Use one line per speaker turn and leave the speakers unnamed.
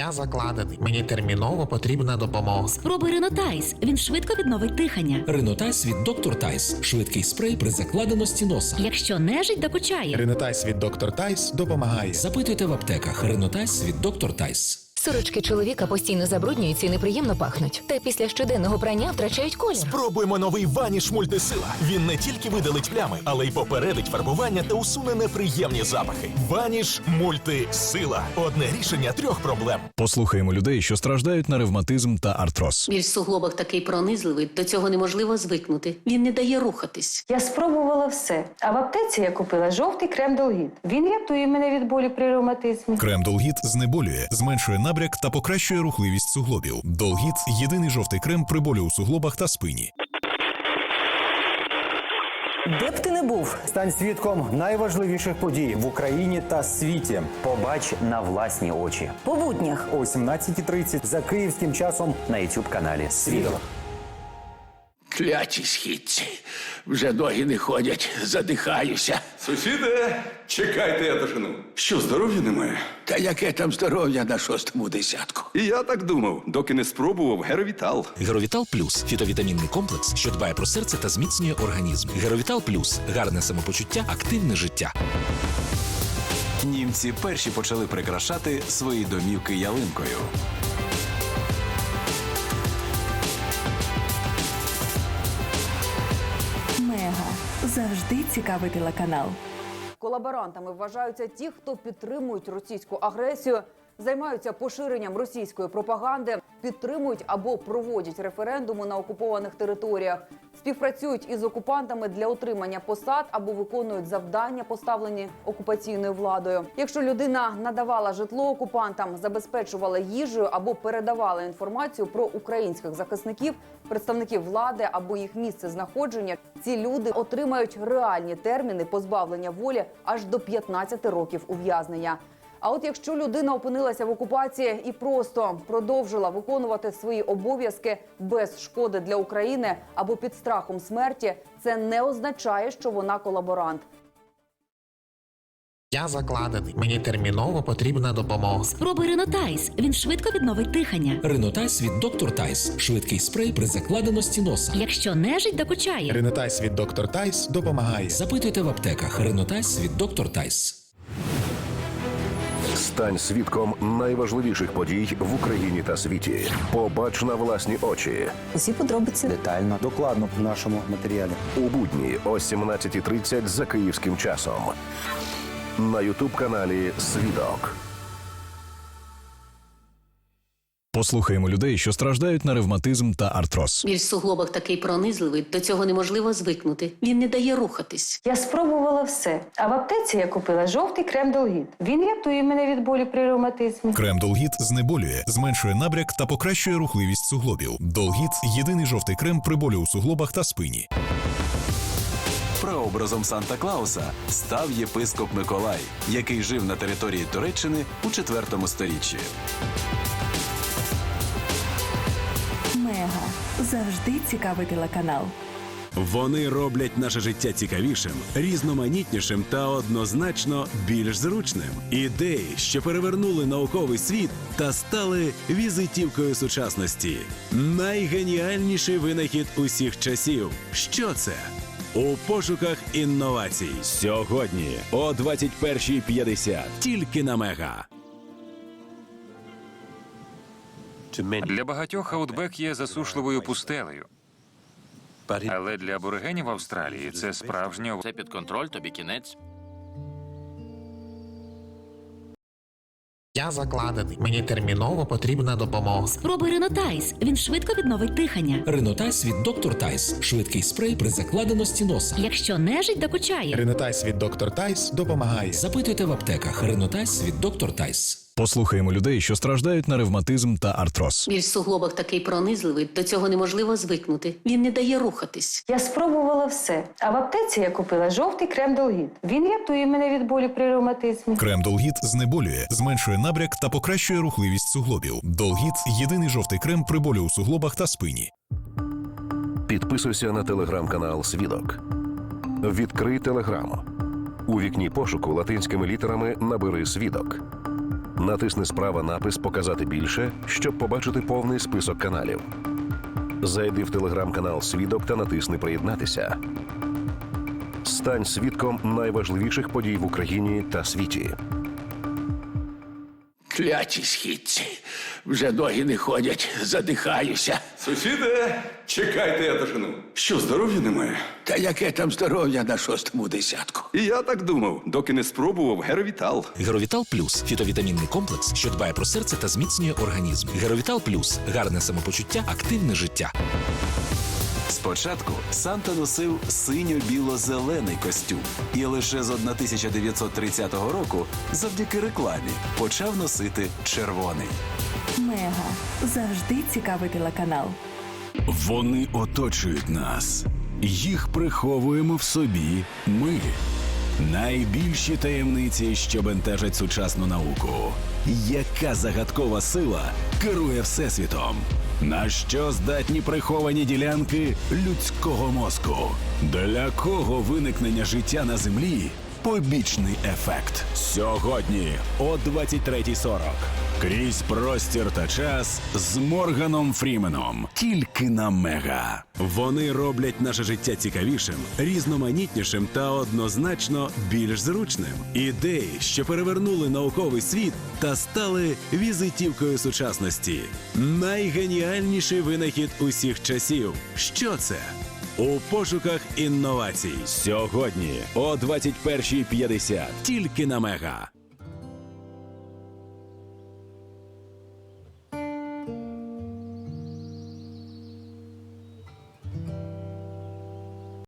Я закладений. Мені терміново потрібна допомога.
Спробуй Ренотайс. Він швидко відновить дихання.
Ренотайс від Доктор Тайс. Швидкий спрей при закладеності носа.
Якщо нежить докучає.
Ренотайс від доктор Тайс допомагає.
Запитуйте в аптеках. Ренотайс від Доктор Тайс.
Сорочки чоловіка постійно забруднюються і неприємно пахнуть. Та після щоденного прання втрачають колір.
Спробуємо новий ваніш мультисила. Він не тільки видалить плями, але й попередить фарбування та усуне неприємні запахи. Ваніш мультисила. Одне рішення трьох проблем.
Послухаємо людей, що страждають на ревматизм та артроз.
Біль в суглобах такий пронизливий, до цього неможливо звикнути. Він не дає рухатись.
Я спробувала все. А в аптеці я купила жовтий крем Долгіт. Він рятує мене від болі при ревматизмі.
Крем Долгіт знеболює, зменшує набряк та покращує рухливість суглобів. Долгіт єдиний жовтий крем при болі у суглобах та спині.
Де б ти не був, стань свідком найважливіших подій в Україні та світі. Побач на власні очі. По буднях о 17.30 за київським часом на youtube каналі Свідок.
Кляті східці. Вже ноги не ходять, задихаюся.
Сусіде, чекайте, я дожену. Що, здоров'я немає?
Та яке там здоров'я на шостому десятку?
І я так думав, доки не спробував Геровітал.
Геровітал Плюс фітовітамінний комплекс, що дбає про серце та зміцнює організм. Геровітал Плюс гарне самопочуття, активне життя.
Німці перші почали прикрашати свої домівки ялинкою.
Завжди цікавий телеканал.
Колаборантами вважаються ті, хто підтримують російську агресію, займаються поширенням російської пропаганди, підтримують або проводять референдуми на окупованих територіях, співпрацюють із окупантами для отримання посад або виконують завдання, поставлені окупаційною владою. Якщо людина надавала житло окупантам, забезпечувала їжею або передавала інформацію про українських захисників, представників влади або їх місце знаходження, ці люди отримають реальні терміни позбавлення волі аж до 15 років ув'язнення. А от якщо людина опинилася в окупації і просто продовжила виконувати свої обов'язки без шкоди для України або під страхом смерті, це не означає, що вона колаборант.
Я закладений. Мені терміново потрібна допомога.
Спробуй Ренотайс. Він швидко відновить дихання.
Ренотайс від Доктор Тайс. Швидкий спрей при закладеності носа.
Якщо нежить докучає.
Ринотайс від доктор Тайс допомагає.
Запитуйте в аптеках. Ренотайс від Доктор Тайс.
Стань свідком найважливіших подій в Україні та світі. Побач на власні очі
Усі подробиці детально, докладно в нашому матеріалі.
у будні о 17.30 за київським часом. На ютуб каналі Свідок.
Послухаємо людей, що страждають на ревматизм та артроз.
Біль в суглобах такий пронизливий, до цього неможливо звикнути. Він не дає рухатись.
Я спробувала все. А в аптеці я купила жовтий крем Долгіт. Він рятує мене від болі при ревматизмі.
Крем Долгіт знеболює, зменшує набряк та покращує рухливість суглобів. Долгіт єдиний жовтий крем при болі у суглобах та спині.
Прообразом Санта Клауса став єпископ Миколай, який жив на території Туреччини у IV сторіччі.
Мега завжди цікавий телеканал.
Вони роблять наше життя цікавішим, різноманітнішим та однозначно більш зручним. Ідеї, що перевернули науковий світ та стали візитівкою сучасності. Найгеніальніший винахід усіх часів. Що це? У пошуках інновацій сьогодні о 21.50. Тільки на мега.
Для багатьох аутбек є засушливою пустелею. Але для аборигенів Австралії це справжня
Це під контроль, тобі кінець.
Я закладений. Мені терміново потрібна допомога.
Спробуй Ренотайс. Він швидко відновить дихання.
Ренотайс від Доктор Тайс. Швидкий спрей при закладеності носа.
Якщо нежить докучає.
Ринотайс від доктор Тайс допомагає.
Запитуйте в аптеках. Ренотайс від Доктор Тайс.
Послухаємо людей, що страждають на ревматизм та артроз.
Біль в суглобах такий пронизливий, до цього неможливо звикнути. Він не дає рухатись.
Я спробувала все. А в аптеці я купила жовтий крем Долгіт. Він рятує мене від болі при ревматизмі.
Крем Долгіт знеболює, зменшує набряк та покращує рухливість суглобів. Долгіт єдиний жовтий крем при болі у суглобах та спині.
Підписуйся на телеграм-канал Свідок. Відкрий телеграм. У вікні пошуку латинськими літерами набери свідок. Натисни справа напис Показати більше, щоб побачити повний список каналів. Зайди в телеграм-канал Свідок та натисни Приєднатися. Стань свідком найважливіших подій в Україні та світі.
Кляті східці. Вже ноги не ходять, задихаюся.
Сусіде, чекайте, я дожену. Що, здоров'я немає?
Та яке там здоров'я на шостому десятку?
І я так думав, доки не спробував Геровітал.
Геровітал Плюс фітовітамінний комплекс, що дбає про серце та зміцнює організм. Геровітал Плюс гарне самопочуття, активне життя.
Спочатку Санта носив синьо-біло-зелений костюм, і лише з 1930 року, завдяки рекламі, почав носити червоний.
Мега завжди цікавий телеканал.
Вони оточують нас. Їх приховуємо в собі ми. Найбільші таємниці, що бентежать сучасну науку. Яка загадкова сила керує всесвітом? На що здатні приховані ділянки людського мозку? Для кого виникнення життя на землі? Побічний ефект. Сьогодні о 23.40. Крізь простір та час з Морганом Фріменом. Тільки на мега. Вони роблять наше життя цікавішим, різноманітнішим та однозначно більш зручним. Ідеї, що перевернули науковий світ та стали візитівкою сучасності. Найгеніальніший винахід усіх часів. Що це? У пошуках інновацій сьогодні о 21.50. Тільки на мега.